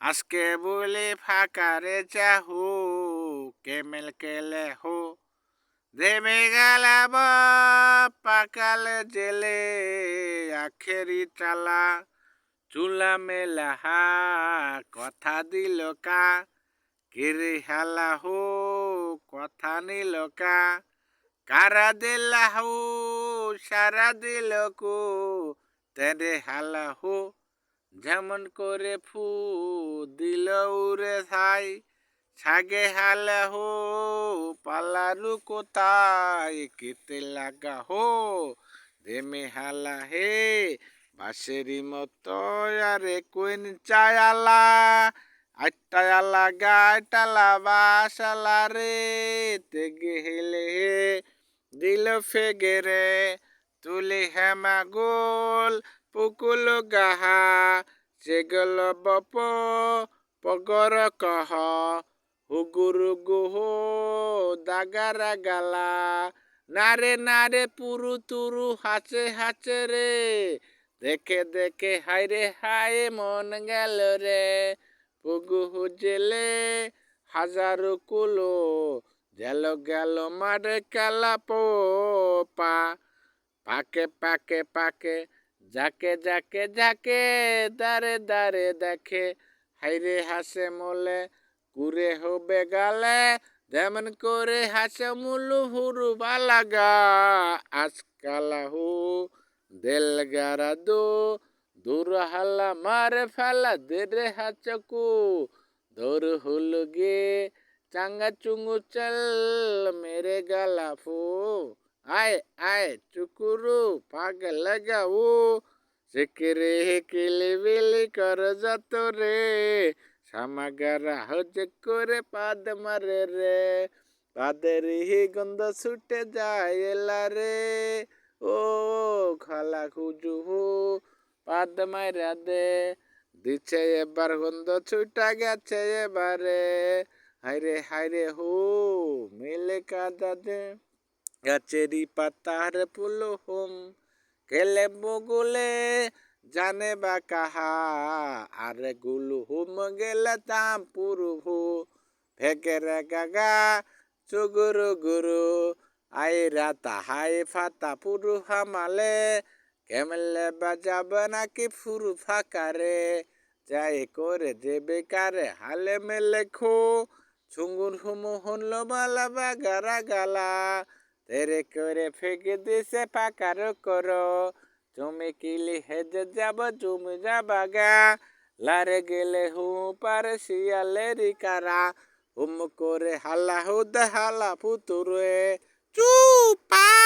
আজকে বলে ফাঁকারে চাহু কেমেল কেলে হো। দেবে গেলাব, পাকাল জেলে আখেরি চালা চুলা মেলাহা কথা দিল কা কিরে হালা হো, কথা নিল কা। কারা দিলা হো সারা দিল কো তেরে হালা হো। যেমন করে ফু দিল উড়ে ছাই, ছাগে হালে হো পালারু কোথায়, কেতে লাগা হো, দেমে হালা হে বাসেরি মতো আরে কুইন চায়ালা আট্টায়ালা গাইটালা বাসালা রে, তেগে হেলে হে, দিল ফেগে রে। তুলি হেমা গোল, পুকুল গাহা চেগল বপ, পগর কহ হুগুরু গুহ দাগারা গালা। নারে নারে পুরু তুরু হাচে হাচে রে, দেখে দেখে হাইরে হায় মন গেল রে। পুগু জেলে হাজারো কুলো জেল গেল মারে কালা পোপা। পাকে পাকে পাকে, যাকে যাকে যাকে, দারে দারে দেখে। হাইরে হাসে মোলে, কুরে হবে গালে, যেমন করে হাসে মুলু হুরু বালাগা দেল গারা দো, দূর হাল্লা মারে ফেলা দেরে হাচকু দৌর হুল গে চাঙ্গা চুঙ্গু চল, মেরে গালা ফু। আয় আয় চুকুরু পাগল লাগাও সেকেরে কেলে বেলে কর যত রে সামাগারা হজ করে পাদ মারে রে পাদের হি গন্ধ ছুটে যায় এলা রে ও খালা খুজু হু পাদ মারা দে দিচ্ছে এবার গন্ধ ছুটা গেছে এবারে হাইরে হাইরে হু মিলে কাদা দে গাছেরই পাতার ফুল হোম কেলে বগুলে জানে বা কাহা। আর গুলু হুম গেলে তাম পুরু হু ফেকেরে গাগা চুগুরু গুরু। আইরা তাহাই ফাতা পুরু হামালে কেমলে বাজাব নাকি ফুরু ফাকারে। যাই করে যে বেকারে হালে মেলে খো চুঙ্গুর হুমু হনলো বালা বাগারা গালা। তেরে করে ফেঁকে দিছে পাকার করো তুমি কিলি হেজে যাব তুমি যাবা গা লারে গেলে হু পারে শিয়ালেরি কারা হুম করে হাল্লা হুদ হালা ফুতুরে চুপা